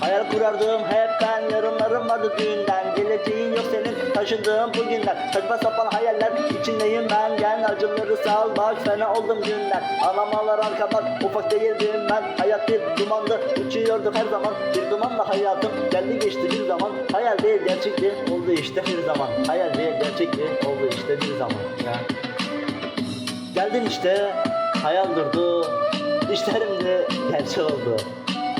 kurardım hep ben Yarınlarım vardı düğünden Geleceğin yok senin taşıdığın bugünler Saçma sapan hayaller içindeyim ben. Gel acıları sal bak fena oldum günler Anamalar arkadan ufak değildim ben. Hayat bir dumandı uçuyordum her zaman. Bir dumanla hayatım geldi geçti bir zaman. Hayal değil gerçekti oldu işte bir zaman. Hayal değil gerçekti oldu işte bir zaman. Ya. Geldin işte hayal durdu İşlerim de gerçek oldu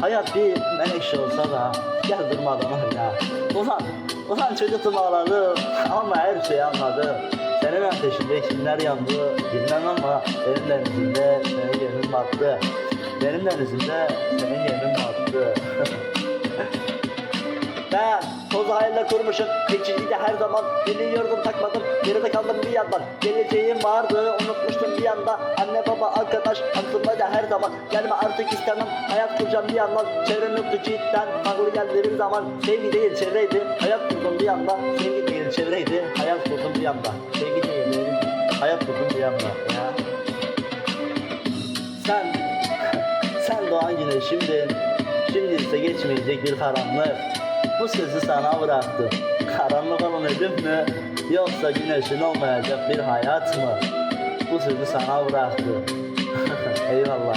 Hayat bir menekşe olsa da gel durmadan oyna Ulan, ulan çocuktum ağladım ama her şeyi anladım. Senin ateşinde kimler yandı bilmem ama Benim denizimde senin yemin battı. Benim denizimde senin yemin battı. Ben toz hayaller kurmuşum. Geçici de her zaman Biliyordum takmadım. Geride kaldım bir yandan. Geleceğim vardı unutmuştum bir yanda. Anne baba arkadaş aklımda her zaman. Gelme artık istemem Hayat kuracağım bir yandan. Çevrem yoktu cidden Farklı geldi bir zaman. Sevgi değil çevreydi Hayat kurdum bir yanda. Sevgi değil çevreydi Hayat kurdum bir yanda. Sevgi değil Hayat kurdum bir yanda. Ya. Sen Sen doğan güneşimdin Şimdi ise geçmeyecek bir karanlık Bu sözü sana bıraktım. Karanlık olan ölüm mü Yoksa güneşin olmayacak bir hayat mı? Bu sözü sana bıraktım. Eyvallah